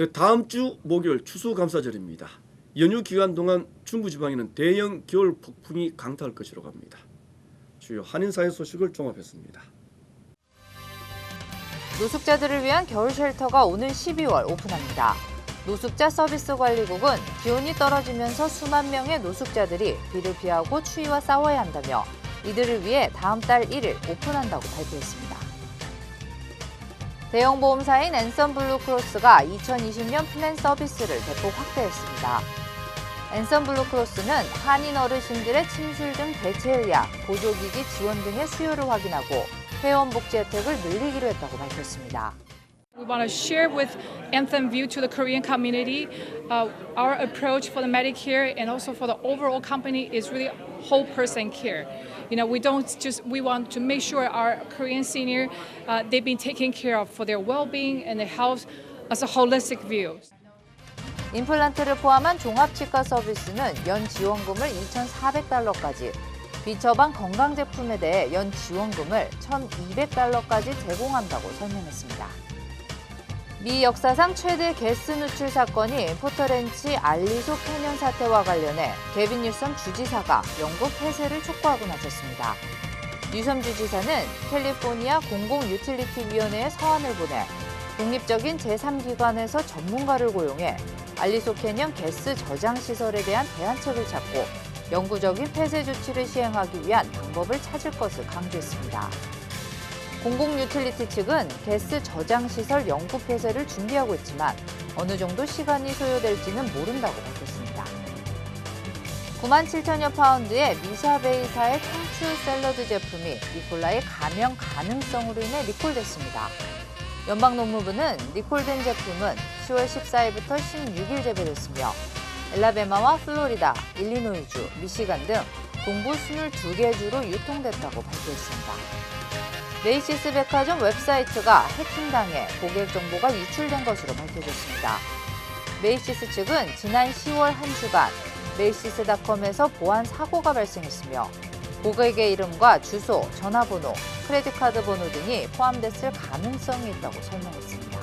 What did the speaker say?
네, 다음 주 목요일 추수감사절입니다. 연휴 기간 동안 중부지방에는 대형 겨울 폭풍이 강타할 것으로 갑니다. 주요 한인사회 소식을 종합했습니다. 노숙자들을 위한 겨울 쉘터가 오는 12월 오픈합니다. 노숙자 서비스 관리국은 기온이 떨어지면서 수만 명의 노숙자들이 비를 피하고 추위와 싸워야 한다며 이들을 위해 다음 달 1일 오픈한다고 발표했습니다. 대형 보험사인 앤선 블루크로스가 2020년 플랜 서비스를 대폭 확대했습니다. 앤선 블루크로스는 한인 어르신들의 침술 등 대체 의학, 보조기기 지원 등의 수요를 확인하고 회원 복지 혜택을 늘리기로 했다고 밝혔습니다. We want to share with Anthem View to the Korean community uh, our approach for the Medicare and also for the overall company is really whole person care. You know, we don't just we want to make sure our Korean senior uh, they've been taken care of for their well-being and their health as a holistic view. 임플란트를 포함한 종합치과 서비스는 연 지원금을 2,400달러까지, 비처방 건강 제품에 대해 연 지원금을 1,200달러까지 제공한다고 설명했습니다. 미 역사상 최대 게스 누출 사건이 포터렌치 알리소 캐년 사태와 관련해 개빈 뉴섬 주지사가 영국 폐쇄를 촉구하고 나섰습니다. 뉴섬 주지사는 캘리포니아 공공유틸리티위원회에 서한을 보내 독립적인 제3기관에서 전문가를 고용해 알리소 캐년 게스 저장 시설에 대한 대안책을 찾고 영구적인 폐쇄 조치를 시행하기 위한 방법을 찾을 것을 강조했습니다. 공공유틸리티 측은 게스 저장 시설 영구 폐쇄를 준비하고 있지만 어느 정도 시간이 소요될지는 모른다고 밝혔습니다. 9만 7천여 파운드의 미샤베이사의 청출 샐러드 제품이 이콜라의 감염 가능성으로 인해 리콜됐습니다. 연방 농무부는 리콜된 제품은 10월 14일부터 16일 재배됐으며 엘라베마와 플로리다, 일리노이주, 미시간 등 동부 22개 주로 유통됐다고 발표했습니다. 메이시스 백화점 웹사이트가 해킹당해 고객 정보가 유출된 것으로 밝혀졌습니다. 메이시스 측은 지난 10월 한 주간 메이시스닷컴에서 보안 사고가 발생했으며 고객의 이름과 주소, 전화번호, 크레딧카드 번호 등이 포함됐을 가능성이 있다고 설명했습니다.